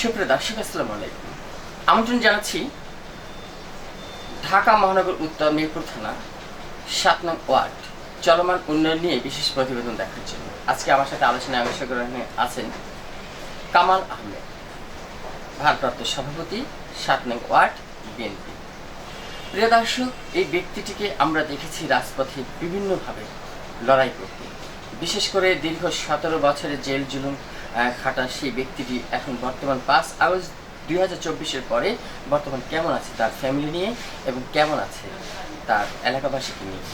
সুপ্রিয় দর্শক, আসসালামু আলাইকুম। আমন্ত্রণ জানাচ্ছি ঢাকা মহানগর উত্তর মিরপুর থানা, সাত নং ওয়ার্ড, চলমান উন্নয়ন নিয়ে বিশেষ প্রতিবেদন দেখার জন্য। আজকে আমার সাথে আলোচনায় অংশগ্রহণে আছেন কামাল আহমেদ, ভারপ্রাপ্ত সভাপতি, সাত নং ওয়ার্ড, বিএনপি। প্রিয় দর্শক, এই ব্যক্তিটিকে আমরা দেখেছি রাজপথে বিভিন্নভাবে লড়াই করতে। বিশেষ করে দীর্ঘ সতেরো বছরের জেল জুলুম আহ, খাটা সেই ব্যক্তিটি এখন বর্তমান পাঁচ আগস্ট দুই হাজার চব্বিশের পরে বর্তমান কেমন আছে তার ফ্যামিলি নিয়ে এবং কেমন আছে তার এলাকাবাসীকে নিয়ে?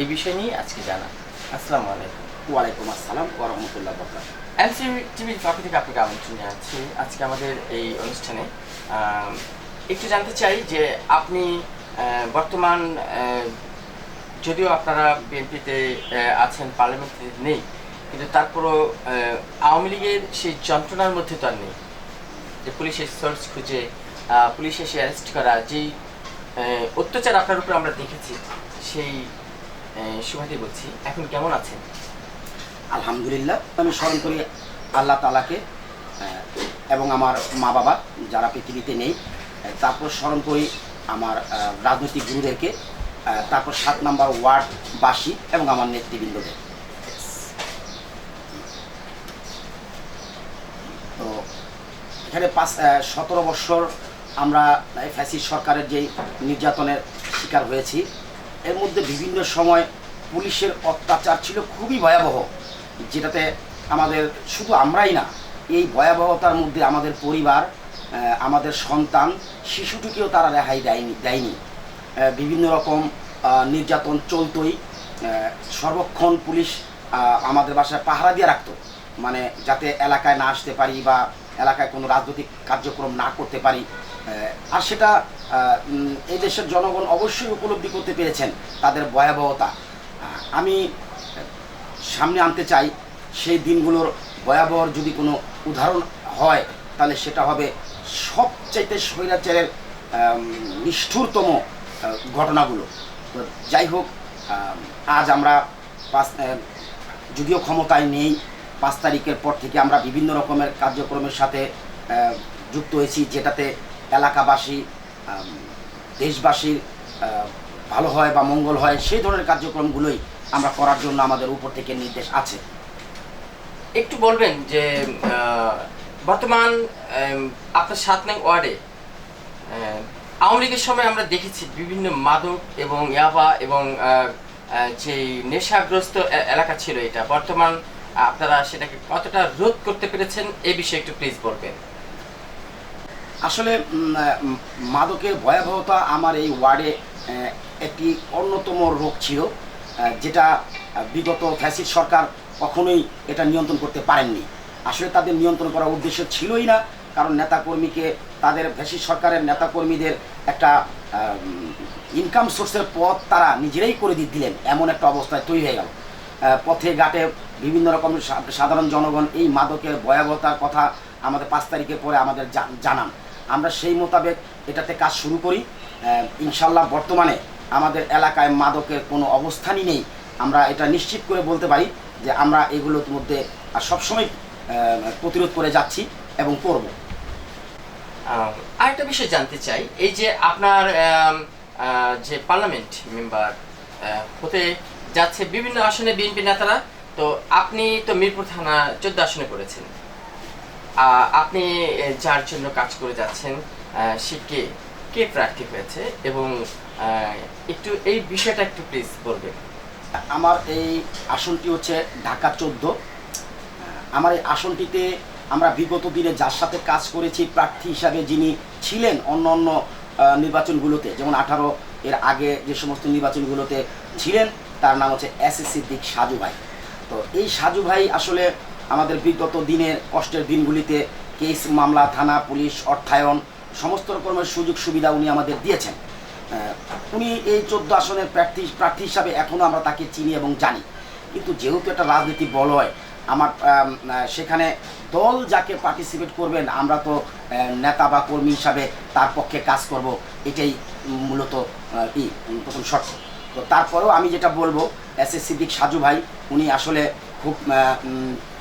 এই বিষয় নিয়ে আজকে জানা আসসালামু আলাইকুম। ওয়ালাইকুম আসসালাম ওয়া রাহমাতুল্লাহ বরকাত এমসি টিভির পক্ষ থেকে আপনাকে আমন্ত্রণ জানাচ্ছি আজকে আমাদের এই অনুষ্ঠানে। একটু জানতে চাই যে আপনি বর্তমান যদিও আপনারা বিএনপিতে আছেন পার্লামেন্টে নেই কিন্তু তারপরও আওয়ামী লীগের সেই যন্ত্রণার মধ্যে তো আর নেই। যে পুলিশের সোর্স খুঁজে পুলিশ এসে অ্যারেস্ট করা, যেই অত্যাচার আপনার উপর আমরা দেখেছি, সেই সুবাদে বলছি। এখন কেমন আছেন? আলহামদুলিল্লাহ, আমি স্মরণ করি আল্লাহ তালাকে এবং আমার মা বাবা যারা পৃথিবীতে নেই তারপর স্মরণ করি আমার রাজনৈতিক গুরুদেরকে তারপর সাত নম্বর ওয়ার্ডবাসী এবং আমার নেতৃবৃন্দদের। তো এখানে পাঁচ সতেরো বছর আমরা ফ্যাসিস সরকারের যেই নির্যাতনের শিকার হয়েছি, এর মধ্যে বিভিন্ন সময় পুলিশের অত্যাচার ছিল খুবই ভয়াবহ, যেটাতে আমাদের শুধু আমরাই না, এই ভয়াবহতার মধ্যে আমাদের পরিবার আমাদের সন্তান, শিশুটিকেও তারা রেহাই দেয়নি দেয়নি। বিভিন্ন রকম নির্যাতন চলতই সর্বক্ষণ পুলিশ আমাদের বাসায় পাহারা দিয়ে রাখতো। মানে যাতে এলাকায় না আসতে পারি বা এলাকায় কোনো রাজনৈতিক কার্যক্রম না করতে পারি আর সেটা এই দেশের জনগণ অবশ্যই উপলব্ধি করতে পেরেছেন তাদের ভয়াবহতা। আমি সামনে আনতে চাই, সেই দিনগুলোর ভয়াবহ যদি কোনো উদাহরণ হয়, তাহলে সেটা হবে সবচাইতে স্বৈরাচারের নিষ্ঠুরতম ঘটনাগুলো। যাই হোক আজ আমরা যদিও ক্ষমতায় নেই পাঁচ তারিখের পর থেকে আমরা বিভিন্ন রকমের কার্যক্রমের সাথে যুক্ত হয়েছি, যেটাতে এলাকাবাসী দেশবাসীর ভালো হয় বা মঙ্গল হয়, সেই ধরনের কার্যক্রমগুলোই আমরা করার জন্য আমাদের উপর থেকে নির্দেশ আছে। একটু বলবেন যে বর্তমান আপনার সাত নং ওয়ার্ডে আওয়ামী লীগের সময় আমরা দেখেছি বিভিন্ন মাদক এবং ইয়াবা এবং যে নেশাগ্রস্ত এলাকা ছিল এটা। বর্তমান আপনারা সেটাকে কতটা রোধ করতে পেরেছেন এই বিষয়ে একটু প্লিজ বলবেন। আসলে মাদকের ভয়াবহতা আমার এই ওয়ার্ডে একটি অন্যতম রোগ ছিল যেটা বিগত ফ্যাসিড সরকার কখনোই এটা নিয়ন্ত্রণ করতে পারেননি। আসলে তাদের নিয়ন্ত্রণ করার উদ্দেশ্য ছিলই না, কারণ নেতাকর্মীকে তাদের ফ্যাসিড সরকারের নেতাকর্মীদের একটা ইনকাম সোর্সের পথ তারা নিজেরাই করে দিয়ে দিলেন, এমন একটা অবস্থায় তৈরি হয়ে গেল। পথে, ঘাটে বিভিন্ন রকম সাধারণ জনগণ এই মাদকের ভয়াবহতার কথা আমাদের পাঁচ তারিখের পরে আমাদের জানান। আমরা সেই মোতাবেক এটাতে কাজ শুরু করি। ইনশাল্লাহ বর্তমানে আমাদের এলাকায় মাদকের কোনো অবস্থানই নেই। আমরা এটা নিশ্চিত করে বলতে পারি যে আমরা এগুলোর মধ্যে সবসময় প্রতিরোধ করে যাচ্ছি এবং করব। আরেকটা বিষয় জানতে চাই। এই যে আপনার যে পার্লামেন্ট মেম্বার হতে যাচ্ছে বিভিন্ন আসনে বিএনপি নেতারা। তো আপনি তো মিরপুর থানা চোদ্দ আসনে করেছেন। আপনি যার জন্য কাজ করে যাচ্ছেন সে কে? কে প্রার্থী হয়েছে? এবং একটু এই বিষয়টা একটু প্লিজ বলবেন। আমার এই আসনটি হচ্ছে ঢাকা চোদ্দ। আমার এই আসনটিতে আমরা বিগত দিনে যার সাথে কাজ করেছি, প্রার্থী হিসাবে যিনি ছিলেন অন্য অন্য নির্বাচনগুলোতে, যেমন আঠারো এর আগে যে সমস্ত নির্বাচনগুলোতে ছিলেন তার নাম হচ্ছে এস এস সিদ্দিক সাজু ভাই। তো এই সাজু ভাই আসলে আমাদের বিগত দিনের কষ্টের দিনগুলিতে কেস মামলা থানা পুলিশ অর্থায়ন সমস্ত রকমের সুযোগ সুবিধা উনি আমাদের দিয়েছেন। উনি এই চোদ্দ আসনের প্রার্থী প্রার্থী হিসাবে এখনও আমরা তাকে চিনি এবং জানি। কিন্তু যেহেতু একটা রাজনীতি বল হয় আমার সেখানে দল যাকে পার্টিসিপেট করবেন আমরা তো নেতা বা কর্মী হিসাবে তার পক্ষে কাজ করব এটাই মূলত উম, প্রথম শর্ত। তো তারপরেও আমি যেটা বলব এস এস সিদ্দিক সাজু ভাই, উনি আসলে খুব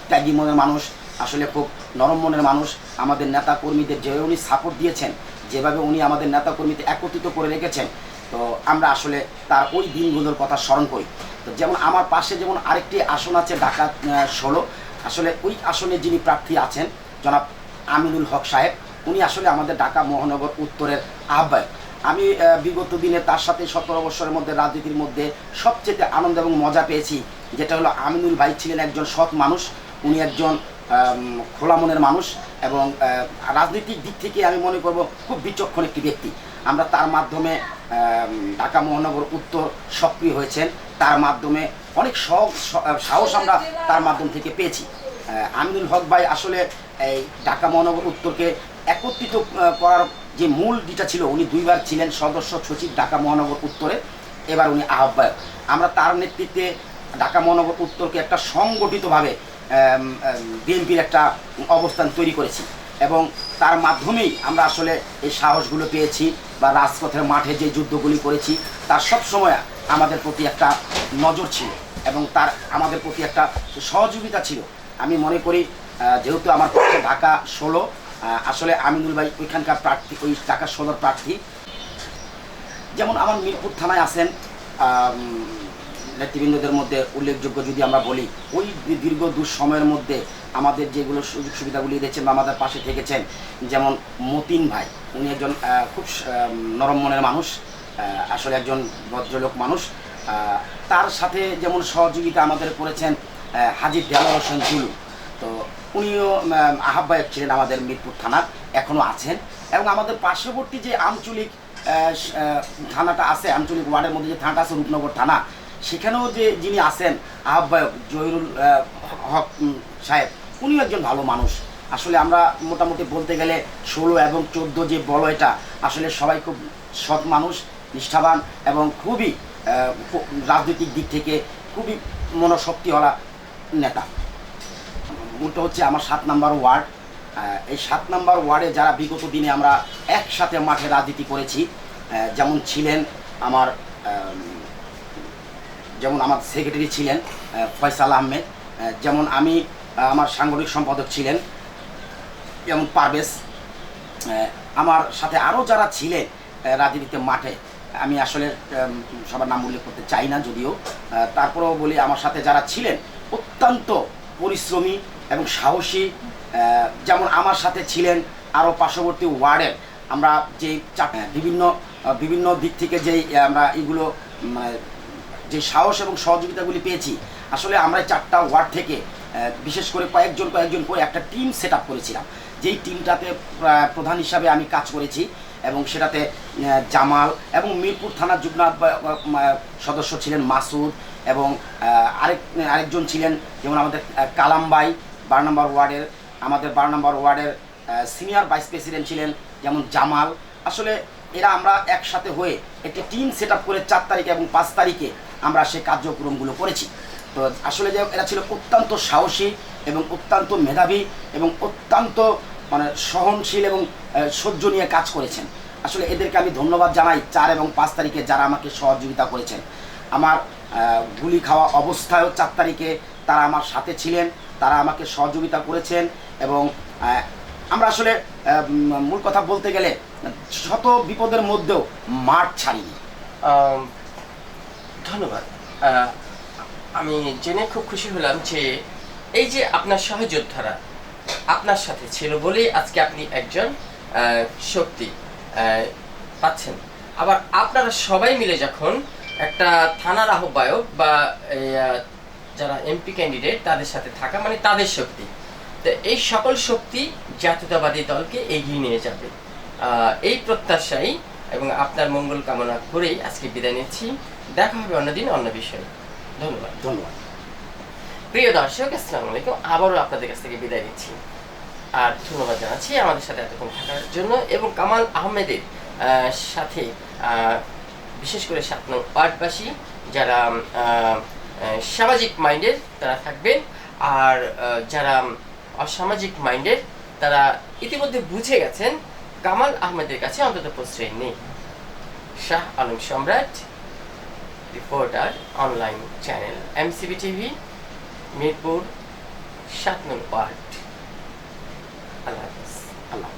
ত্যাগী মনের মানুষ, আসলে খুব নরম মনের মানুষ। আমাদের নেতা কর্মীদের যেভাবে উনি সাপোর্ট দিয়েছেন, যেভাবে উনি আমাদের নেতা কর্মীদের একত্রিত করে রেখেছেন, তো আমরা আসলে তার ওই দিনগুলোর কথা স্মরণ করি। তো যেমন আমার পাশে যেমন আরেকটি আসন আছে ঢাকা ষোলো। আসলে ওই আসনে যিনি প্রার্থী আছেন, জনাব আমিনুল হক সাহেব, উনি আসলে আমাদের ঢাকা মহানগর উত্তরের আহ্বায়ক। আমি বিগত দিনে তার সাথে সতেরো বছরের মধ্যে রাজনীতির মধ্যে সবচেয়ে আনন্দ এবং মজা পেয়েছি, যেটা হলো আমিনুল ভাই ছিলেন একজন সৎ মানুষ, উনি একজন খোলা মনের মানুষ এবং রাজনৈতিক দিক থেকে আমি মনে করব খুব বিচক্ষণ একটি ব্যক্তি। আমরা তার মাধ্যমে ঢাকা মহানগর উত্তর সক্রিয় হয়েছেন, তার মাধ্যমে অনেক সহ- সাহস আমরা তার মাধ্যম থেকে পেয়েছি। আমিনুল হক ভাই আসলে এই ঢাকা মহানগর উত্তরকে একত্রিত করার যে মূল যেটা ছিল, উনি দুইবার ছিলেন সদস্য সচিব ঢাকা মহানগর উত্তরে। এবার উনি আহ্বায়ক। আমরা তার নেতৃত্বে ঢাকা মহানগর উত্তরকে একটা সংগঠিতভাবে বিএনপির একটা অবস্থান তৈরি করেছি। এবং তার মাধ্যমেই আমরা আসলে এই সাহসগুলো পেয়েছি বা রাজপথের মাঠে যে যুদ্ধগুলি করেছি, তার সব সময় আমাদের প্রতি একটা নজর ছিল এবং তার, আমাদের প্রতি একটা সহযোগিতা ছিল। আমি মনে করি যেহেতু আমার পক্ষে ঢাকা ষোলো আসলে আমিনুল ভাই ওইখানকার প্রার্থী, ওই ঢাকা ষোলোর প্রার্থী। যেমন আমার মিরপুর থানায় আছেন নেতৃবৃন্দদের মধ্যে উল্লেখযোগ্য যদি আমরা বলি, ওই দীর্ঘ দুঃসময়ের মধ্যে আমাদের যেগুলো সুযোগ সুবিধাগুলি দিয়েছেন বা আমাদের পাশে থেকেছেন, যেমন মতিন ভাই, উনি একজন খুব নরম মনের মানুষ আসলে একজন ভদ্রলোক মানুষ। তার সাথে যেমন সহযোগিতা আমাদের করেছেন হাজির দেওয়ার হোসেন জুলু তো উনিও আহ্বায়ক ছিলেন আমাদের মিরপুর থানার এখনও আছেন। এবং আমাদের পার্শ্ববর্তী যে আঞ্চলিক থানাটা আছে, আঞ্চলিক ওয়ার্ডের মধ্যে যে থানাটা আছে, রূপনগর থানা, সেখানেও যে যিনি আছেন, আহ্বায়ক জহিরুল হক সাহেব, উনিও একজন ভালো মানুষ। আসলে আমরা মোটামুটি বলতে গেলে ষোলো এবং চোদ্দ যে বলয়টা, আসলে সবাই খুব সৎ মানুষ, নিষ্ঠাবান এবং খুবই রাজনৈতিক দিক থেকে খুবই মনোশক্তিওয়ালা নেতা। মূলটা হচ্ছে আমার সাত নাম্বার ওয়ার্ড। এই সাত নাম্বার ওয়ার্ডে যারা বিগত দিনে আমরা একসাথে মাঠে রাজনীতি করেছি যেমন ছিলেন আমার যেমন আমার সেক্রেটারি ছিলেন ফয়সাল আহমেদ যেমন আমি আমার সাংগঠনিক সম্পাদক ছিলেন, যেমন পারভেজ আমার সাথে আরও যারা ছিলেন রাজনীতিতে মাঠে, আমি আসলে সবার নাম উল্লেখ করতে চাই না যদিও তারপরেও বলি আমার সাথে যারা ছিলেন, অত্যন্ত পরিশ্রমী এবং সাহসী যেমন আমার সাথে ছিলেন আরও পার্শ্ববর্তী ওয়ার্ডের আমরা যে বিভিন্ন বিভিন্ন দিক থেকে যেই আমরা এগুলো যে সাহস এবং সহযোগিতাগুলি পেয়েছি আসলে আমরা চারটা ওয়ার্ড থেকে বিশেষ করে কয়েকজন কয়েকজন করে একটা টিম সেট করেছিলাম। যেই টিমটাতে প্রধান হিসাবে আমি কাজ করেছি এবং সেটাতে জামাল এবং মিরপুর থানার যুগ্ম সদস্য ছিলেন মাসুদ এবং আরেক আরেকজন ছিলেন যেমন আমাদের আহ, কালাম বাই বারো নম্বর ওয়ার্ডের, আমাদের বারো নম্বর ওয়ার্ডের সিনিয়র ভাইস প্রেসিডেন্ট ছিলেন যেমন জামাল। আসলে এরা আমরা একসাথে হয়ে একটি টিম সেট করে চার তারিখে এবং পাঁচ তারিখে আমরা সেই কার্যক্রমগুলো করেছি। তো আসলে যে এরা ছিল অত্যন্ত সাহসী এবং অত্যন্ত মেধাবী এবং অত্যন্ত মানে সহনশীল এবং সহ্য নিয়ে কাজ করেছেন। আসলে এদেরকে আমি ধন্যবাদ জানাই চার এবং পাঁচ তারিখে যারা আমাকে সহযোগিতা করেছেন। আমার গুলি খাওয়া অবস্থায়ও চার তারিখে তারা আমার সাথে ছিলেন। তারা আমাকে সহযোগিতা করেছেন এবং আমরা আসলে মূল কথা বলতে গেলে, শত বিপদের মধ্যেও মাঠ ছাড়িনি। ধন্যবাদ। আমি জেনে খুব খুশি হলাম যে এই যে আপনার সহযোদ্ধারা আপনার সাথে ছিল বলেই আজকে আপনি একজন শক্তি পাচ্ছেন। আবার আপনারা সবাই মিলে যখন একটা থানার আহ্বায়ক বা যারা এমপি ক্যান্ডিডেট তাদের সাথে থাকা মানে তাদের শক্তি। তো এই সকল শক্তি জাতীয়তাবাদী দলকে এগিয়ে নিয়ে যাবে। এই প্রত্যাশাই এবং আপনার মঙ্গল কামনা করেই আজকে বিদায় নিচ্ছি। দেখা হবে অন্যদিন অন্য বিষয়ে। ধন্যবাদ। ধন্যবাদ। প্রিয় দর্শক আসসালামু আলাইকুম। আবারও আপনাদের কাছ থেকে বিদায় নিচ্ছি। আর ধন্যবাদ জানাচ্ছি আমাদের সাথে এতক্ষণ থাকার জন্য এবং কামাল আহমেদের সাথে আহ, বিশেষ করে সাত নং ওয়ার্ডবাসী যারা সামাজিক মাইন্ডের তারা থাকবেন। আর যারা অসামাজিক মাইন্ডের, তারা ইতিমধ্যে বুঝে গেছেন কামাল আহমেদের কাছে অন্তত প্রশ্রয় নেই। Shah Alam Samrat, reporter, online channel, M C B TV, Mirpur, সাত নং ওয়ার্ড। আল্লাহ